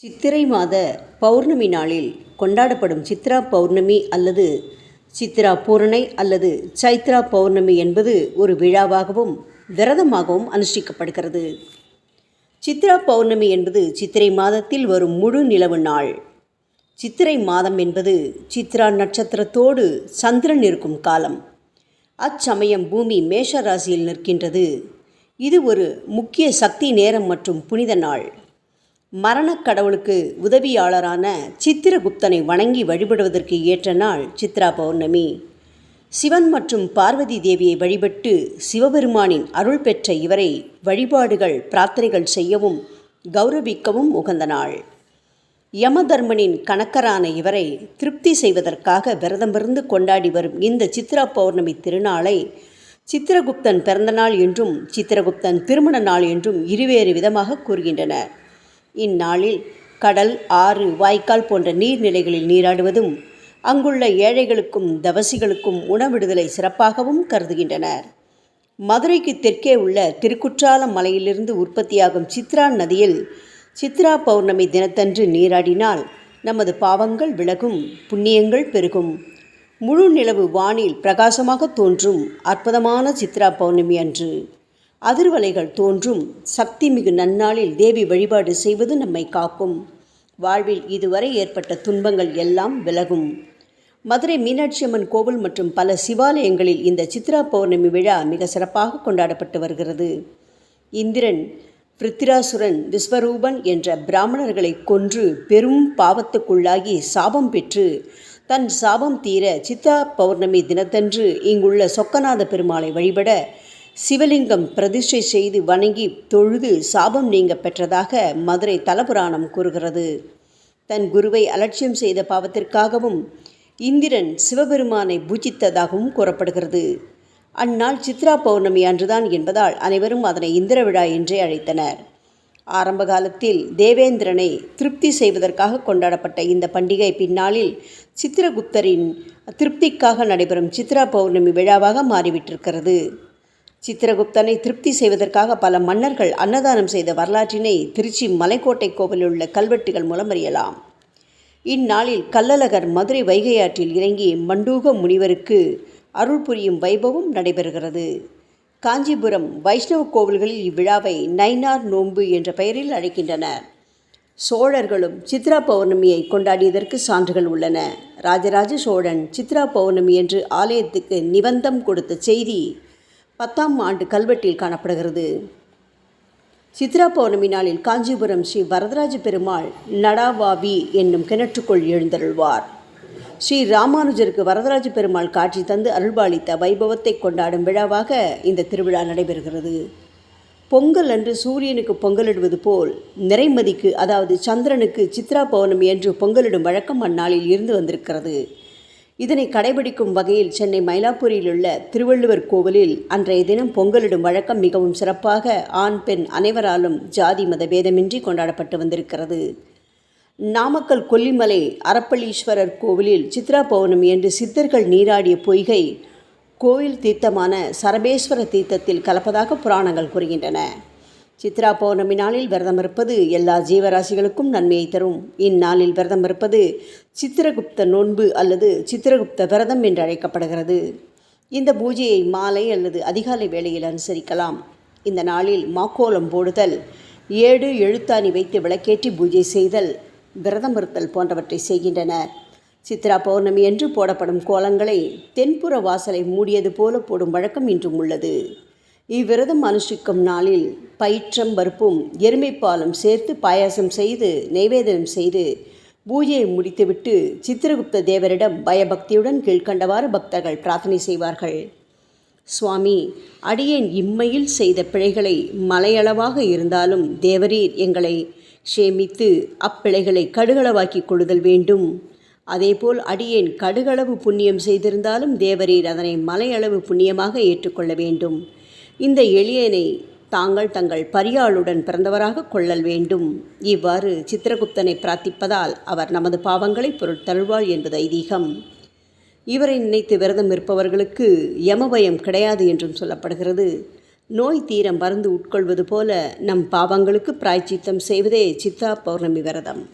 சித்திரை மாத பௌர்ணமி நாளில் கொண்டாடப்படும் சித்ரா பௌர்ணமி அல்லது சித்ரா பூரணை அல்லது சைத்ரா பௌர்ணமி என்பது ஒரு விழாவாகவும் விரதமாகவும் அனுஷ்டிக்கப்படுகிறது. சித்ரா பௌர்ணமி என்பது சித்திரை மாதத்தில் வரும் முழு நிலவு நாள். சித்திரை மாதம் என்பது சித்ரா நட்சத்திரத்தோடு சந்திரன் இருக்கும் காலம். அச்சமயம் பூமி மேஷ ராசியில் நிற்கின்றது. இது ஒரு முக்கிய சக்தி நேரம் மற்றும் புனித நாள். மரணக் கடவுளுக்கு உதவியாளரான சித்திரகுப்தனை வணங்கி வழிபடுவதற்கு ஏற்ற நாள் சித்ரா பௌர்ணமி. சிவன் மற்றும் பார்வதி தேவியை வழிபட்டு சிவபெருமானின் அருள் பெற்ற இவரை வழிபாடுகள் பிரார்த்தனைகள் செய்யவும் கௌரவிக்கவும் உகந்த நாள். யமதர்மனின் கணக்கரான இவரை திருப்தி செய்வதற்காக விரதமிருந்து கொண்டாடி வரும் இந்த சித்ரா பௌர்ணமி திருநாளை சித்திரகுப்தன் பிறந்தநாள் என்றும் சித்திரகுப்தன் திருமண நாள் என்றும் இருவேறு விதமாக கூறுகின்றனர். இந்நாளில் கடல் ஆறு வாய்க்கால் போன்ற நீர்நிலைகளில் நீராடுவதும் அங்குள்ள ஏழைகளுக்கும் தவசிகளுக்கும் உணவிடுதலை சிறப்பாகவும் கருதுகின்றனர். மதுரைக்கு தெற்கே உள்ள திருக்குற்றாலம் மலையிலிருந்து உற்பத்தியாகும் சித்ரா நதியில் சித்ரா பௌர்ணமி தினத்தன்று நீராடினால் நமது பாவங்கள் விலகும் புண்ணியங்கள் பெருகும். முழு நிலவு வானில் பிரகாசமாக தோன்றும் அற்புதமான சித்ரா பௌர்ணமி அன்று. அதிர்வலைகள் தோன்றும். சக்தி மிகு நன்னாளில் தேவி வழிபாடு செய்வது நம்மை காக்கும். வாழ்வில் இதுவரை ஏற்பட்ட துன்பங்கள் எல்லாம் விலகும். மதுரை மீனாட்சி அம்மன் கோவில் மற்றும் பல சிவாலயங்களில் இந்த சித்ரா பௌர்ணமி விழா மிக சிறப்பாக கொண்டாடப்பட்டு வருகிறது. இந்திரன் பிருத்திராசுரன் விஸ்வரூபன் என்ற பிராமணர்களை கொன்று பெரும் பாவத்துக்குள்ளாகி சாபம் பெற்று தன் சாபம் தீர சித்ரா பௌர்ணமி தினத்தன்று இங்குள்ள சொக்கநாத பெருமாளை வழிபட சிவலிங்கம் பிரதிஷ்டை செய்து வணங்கி தொழுது சாபம் நீங்க பெற்றதாக மதுரை தலபுராணம் கூறுகிறது. தன் குருவை அலட்சியம் செய்த பாவத்திற்காகவும் இந்திரன் சிவபெருமானை பூஜித்ததாகவும் கூறப்படுகிறது. அந்நாள் சித்ரா பௌர்ணமி அன்றுதான் என்பதால் அனைவரும் அதனை இந்திர விழா என்றே அழைத்தனர். ஆரம்ப காலத்தில் தேவேந்திரனை திருப்தி செய்வதற்காக கொண்டாடப்பட்ட இந்த பண்டிகை பின்னாளில் சித்திரகுப்தரின் திருப்திக்காக நடைபெறும் சித்ரா பௌர்ணமி விழாவாக மாறிவிட்டிருக்கிறது. சித்திரகுப்தனை திருப்தி செய்வதற்காக பல மன்னர்கள் அன்னதானம் செய்த வரலாற்றினை திருச்சி மலைக்கோட்டை கோவிலில் உள்ள கல்வெட்டுகள் மூலம் அறியலாம். இந்நாளில் கள்ளழகர் மதுரை வைகையாற்றில் இறங்கி மண்டூக முனிவருக்கு அருள் புரியும் வைபவம் நடைபெறுகிறது. காஞ்சிபுரம் வைஷ்ணவ கோவில்களில் இவ்விழாவை நைனார் நோன்பு என்ற பெயரில் அழைக்கின்றனர். சோழர்களும் சித்ரா பௌர்ணமியை கொண்டாடியதற்கு சான்றுகள் உள்ளன. ராஜராஜ சோழன் சித்ரா பௌர்ணமி என்று ஆலயத்துக்கு நிபந்தம் கொடுத்த செய்தி பத்தாம் ஆண்டு கல்வெட்டில் காணப்படுகிறது. சித்ரா பௌர்ணமி நாளில் காஞ்சிபுரம் ஸ்ரீ வரதராஜ பெருமாள் நடாவாவி என்னும் கிணற்றுக்குள் எழுந்தருள்வார். ஸ்ரீ ராமானுஜருக்கு வரதராஜ பெருமாள் காட்சி தந்து அருள்பாலித்த வைபவத்தை கொண்டாடும் விழாவாக இந்த திருவிழா நடைபெறுகிறது. பொங்கல் அன்று சூரியனுக்கு பொங்கலிடுவது போல் நிறைமதிக்கு அதாவது சந்திரனுக்கு சித்ரா பௌர்ணமி என்று பொங்கலிடும் வழக்கம் அந்நாளில் இருந்து வந்திருக்கிறது. இதனை கடைபிடிக்கும் வகையில் சென்னை மயிலாப்பூரில் உள்ள திருவள்ளுவர் கோவிலில் அன்றைய தினம் பொங்கலிடும் வழக்கம் மிகவும் சிறப்பாக ஆண் பெண் அனைவராலும் ஜாதி மத பேதமின்றி கொண்டாடப்பட்டு வந்திருக்கிறது. நாமக்கல் கொல்லிமலை அறப்பள்ளீஸ்வரர் கோவிலில் சித்ரா பௌர்ணமி என்று சித்தர்கள் நீராடிய பொய்கை கோயில் தீர்த்தமான சரபேஸ்வர தீர்த்தத்தில் கலப்பதாக புராணங்கள் கூறுகின்றன. சித்ரா பௌர்ணமி நாளில் விரதம் இருப்பது எல்லா ஜீவராசிகளுக்கும் நன்மையை தரும். இந்நாளில் விரதம் இருப்பது சித்திரகுப்த நோன்பு அல்லது சித்திரகுப்த விரதம் என்று அழைக்கப்படுகிறது. இந்த பூஜையை மாலை அல்லது அதிகாலை வேளையில் அனுசரிக்கலாம். இந்த நாளில் மாக்கோலம் போடுதல் ஏடு எழுத்தாணி வைத்து விளக்கேற்றி பூஜை செய்தல் விரதம் இருத்தல் போன்றவற்றை செய்கின்றனர் சித்ரா பௌர்ணமி என்று போடப்படும் கோலங்களை தென்புற வாசலை மூடியது போல போடும் வழக்கம் இன்றும் உள்ளது. இவ்விரதம் அனுஷ்டிக்கும் நாளில் பயிற்றம் பருப்பும் எருமைப்பாலும் சேர்த்து பாயாசம் செய்து நைவேதனம் செய்து பூஜையை முடித்துவிட்டு சித்திரகுப்த தேவரிடம் பயபக்தியுடன் கீழ்கண்டவாறு பக்தர்கள் பிரார்த்தனை செய்வார்கள். சுவாமி அடியேன் இம்மையில் செய்த பிழைகளை மலையளவாக இருந்தாலும் தேவரீர் எங்களை சேமித்து அப்பிழைகளை கடுகளவாக்கி கொள்ளுதல் வேண்டும். அதேபோல் அடியேன் கடுகளவு புண்ணியம் செய்திருந்தாலும் தேவரீர் அதனை மலையளவு புண்ணியமாக ஏற்றுக்கொள்ள வேண்டும். இந்த எளியனை தாங்கள் தங்கள் பரியாளுடன் பிறந்தவராக கொள்ளல் வேண்டும். இவ்வாறு சித்திரகுப்தனை பிரார்த்திப்பதால் அவர் நமது பாவங்களை பொருட்தருள்வாள் என்பது ஐதீகம். இவரை நினைத்து விரதம் இருப்பவர்களுக்கு யமபயம் கிடையாது என்றும் சொல்லப்படுகிறது. நோய் தீர மருந்து உட்கொள்வது போல நம் பாவங்களுக்கு பிராய்ச்சித்தம் செய்வதே சித்தா பௌர்ணமி விரதம்.